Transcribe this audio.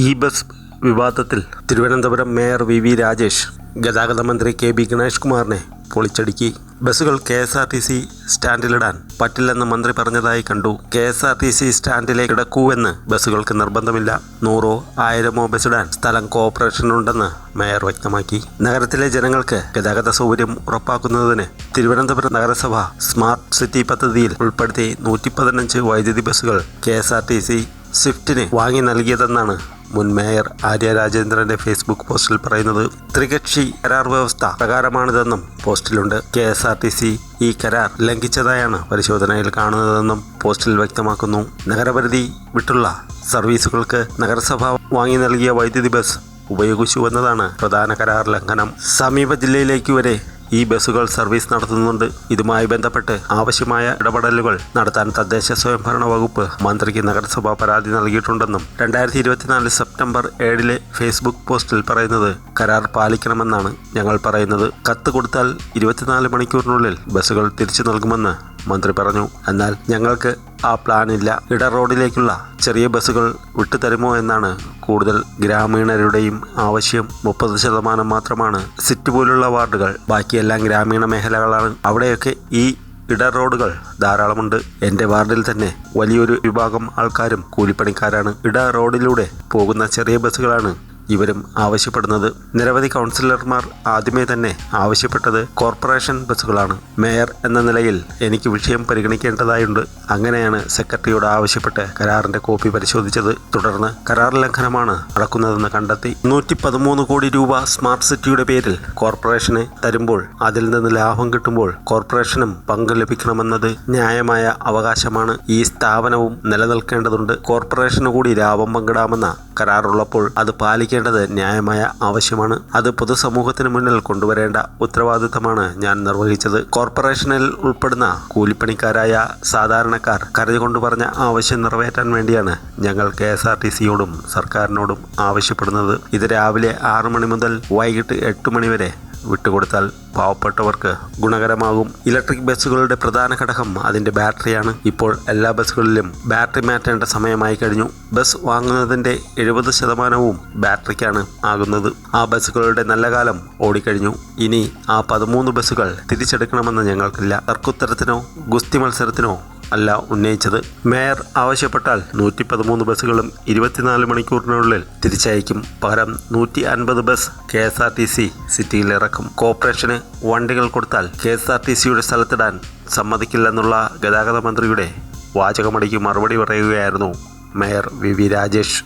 ഈ ബസ് വിവാദത്തിൽ Thiruvananthapuram mayor V V Rajesh ഗതാഗത മന്ത്രി കെ ബി ഗണേഷ് കുമാറിനെ പൊളിച്ചടുക്കി. ബസ്സുകൾ K S R T C സ്റ്റാൻഡിലിടാൻ പറ്റില്ലെന്ന് മന്ത്രി പറഞ്ഞതായി കണ്ടു. K S R T C സ്റ്റാൻഡിലേക്ക് കിടക്കൂവെന്ന് ബസ്സുകൾക്ക് നിർബന്ധമില്ല. നൂറോ ആയിരമോ ബസ്സിടാൻ സ്ഥലം കോർപ്പറേഷനുണ്ടെന്ന് മേയർ വ്യക്തമാക്കി. നഗരത്തിലെ ജനങ്ങൾക്ക് ഗതാഗത സൗകര്യം ഉറപ്പാക്കുന്നതിന് തിരുവനന്തപുരം നഗരസഭ സ്മാർട്ട് സിറ്റി പദ്ധതിയിൽ ഉൾപ്പെടുത്തി നൂറ്റി പതിനഞ്ച് വൈദ്യുതി ബസ്സുകൾ K S R T C സ്വിഫ്റ്റിന് വാങ്ങി നൽകിയതെന്നാണ് മുൻ മേയർ ആര്യ രാജേന്ദ്രന്റെ ഫേസ്ബുക്ക് പോസ്റ്റിൽ പറയുന്നത് ത്രികക്ഷി കരാർ വ്യവസ്ഥ പ്രകാരമാണിതെന്നും പോസ്റ്റിലുണ്ട്. K S R T C ഈ കരാർ ലംഘിച്ചതായാണ് പരിശോധനയിൽ കാണുന്നതെന്നും പോസ്റ്റിൽ വ്യക്തമാക്കുന്നു. നഗരപരിധി വിട്ടുള്ള സർവീസുകൾക്ക് നഗരസഭ വാങ്ങി നൽകിയ വൈദ്യുതി ബസ് ഉപയോഗിച്ചുവെന്നതാണ് പ്രധാന കരാർ ലംഘനം. സമീപ ജില്ലയിലേക്ക് വരെ ഈ ബസ്സുകൾ സർവീസ് നടത്തുന്നുണ്ട്. ഇതുമായി ബന്ധപ്പെട്ട് ആവശ്യമായ ഇടപെടലുകൾ നടത്താൻ തദ്ദേശ സ്വയംഭരണ വകുപ്പ് മന്ത്രിക്ക് നഗരസഭ പരാതി നൽകിയിട്ടുണ്ടെന്നും രണ്ടായിരത്തി ഇരുപത്തിനാല് സെപ്റ്റംബർ ഏഴിലെ ഫേസ്ബുക്ക് പോസ്റ്റിൽ പറയുന്നത് കരാർ പാലിക്കണമെന്നാണ് ഞങ്ങൾ പറയുന്നത്. കത്ത് കൊടുത്താൽ ഇരുപത്തിനാല് മണിക്കൂറിനുള്ളിൽ ബസ്സുകൾ തിരിച്ചു നൽകുമെന്ന് മന്ത്രി പറഞ്ഞു. എന്നാൽ ഞങ്ങൾക്ക് ആ പ്ലാനില്ല ഇട റോഡിലേക്കുള്ള ചെറിയ ബസ്സുകൾ വിട്ടുതരുമോ എന്നാണ് കൂടുതൽ ഗ്രാമീണരുടെയും ആവശ്യം മുപ്പത് ശതമാനം മാത്രമാണ്. സിറ്റ് പോലുള്ള വാർഡുകൾ ബാക്കിയെല്ലാം ഗ്രാമീണ മേഖലകളാണ്. അവിടെയൊക്കെ ഈ ഇട റോഡുകൾ ധാരാളമുണ്ട്. എന്റെ വാർഡിൽ തന്നെ വലിയൊരു വിഭാഗം ആൾക്കാരും കൂലിപ്പണിക്കാരാണ്. ഇട റോഡിലൂടെ പോകുന്ന ചെറിയ ബസ്സുകളാണ് ഇവരും ആവശ്യപ്പെടുന്നത്. നിരവധി കൗൺസിലർമാർ ആദ്യമേ തന്നെ ആവശ്യപ്പെട്ടത് കോർപ്പറേഷൻ ബസ്സുകളാണ്. മേയർ എന്ന നിലയിൽ എനിക്ക് വിഷയം പരിഗണിക്കേണ്ടതായുണ്ട്. അങ്ങനെയാണ് സെക്രട്ടറിയോട് ആവശ്യപ്പെട്ട് കരാറിന്റെ കോപ്പി പരിശോധിച്ചത്. തുടർന്ന് കരാർ ലംഘനമാണ് നടക്കുന്നതെന്ന് കണ്ടെത്തി നൂറ്റി കോടി രൂപ സ്മാർട്ട് സിറ്റിയുടെ പേരിൽ കോർപ്പറേഷന് തരുമ്പോൾ അതിൽ നിന്ന് ലാഭം കിട്ടുമ്പോൾ കോർപ്പറേഷനും പങ്ക് ലഭിക്കണമെന്നത് ന്യായമായ അവകാശമാണ്. ഈ സ്ഥാപനവും നിലനിൽക്കേണ്ടതുണ്ട്. കോർപ്പറേഷന് കൂടി ലാഭം പങ്കിടാമെന്ന കരാറുള്ളപ്പോൾ അത് പാലിക്കേണ്ടത് ന്യായമായ ആവശ്യമാണ്. അത് പൊതുസമൂഹത്തിന് മുന്നിൽ കൊണ്ടുവരേണ്ട ഉത്തരവാദിത്തമാണ് ഞാൻ നിർവഹിച്ചത്. കോർപ്പറേഷനിൽ ഉൾപ്പെടുന്ന കൂലിപ്പണിക്കാരായ സാധാരണക്കാർ കരഞ്ഞുകൊണ്ട് പറഞ്ഞ ആവശ്യം നിറവേറ്റാൻ വേണ്ടിയാണ് ഞങ്ങൾ കെ എസ് ആർ ടി സിയോടും സർക്കാരിനോടും ആവശ്യപ്പെടുന്നത്. ഇത് രാവിലെ ആറു മണി മുതൽ വൈകിട്ട് എട്ട് മണി വരെ വിട്ടുകൊടുത്താൽ പാവപ്പെട്ടവർക്ക് ഗുണകരമാകും. ഇലക്ട്രിക് ബസ്സുകളുടെ പ്രധാന ഘടകം അതിന്റെ ബാറ്ററിയാണ്. ഇപ്പോൾ എല്ലാ ബസ്സുകളിലും ബാറ്ററി മാറ്റേണ്ട സമയമായി കഴിഞ്ഞു. ബസ് വാങ്ങുന്നതിന്റെ എഴുപത് ശതമാനവും ബാറ്ററിക്കാണ് ആകുന്നത്. ആ ബസ്സുകളുടെ നല്ല കാലം ഓടിക്കഴിഞ്ഞു. ഇനി ആ പതിമൂന്ന് ബസ്സുകൾ തിരിച്ചെടുക്കണമെന്ന് ഞങ്ങൾക്കില്ല. തർക്കുത്തരത്തിനോ ഗുസ്തി മത്സരത്തിനോ അല്ല ഉന്നയിച്ചത്. മേയർ ആവശ്യപ്പെട്ടാൽ നൂറ്റി പതിമൂന്ന് ബസ്സുകളും ഇരുപത്തിനാല് മണിക്കൂറിനുള്ളിൽ തിരിച്ചയക്കും. പകരം നൂറ്റി അൻപത് bus K S R T C സിറ്റിയിൽ ഇറക്കും കോർപ്പറേഷന് വണ്ടികൾ കൊടുത്താൽ കെ എസ് ആർ ടി സിയുടെ സ്ഥലത്തിടാൻ സമ്മതിക്കില്ലെന്നുള്ള ഗതാഗത മന്ത്രിയുടെ വാചകമടിക്ക് മറുപടി പറയുകയായിരുന്നു മേയർ വി വി രാജേഷ്.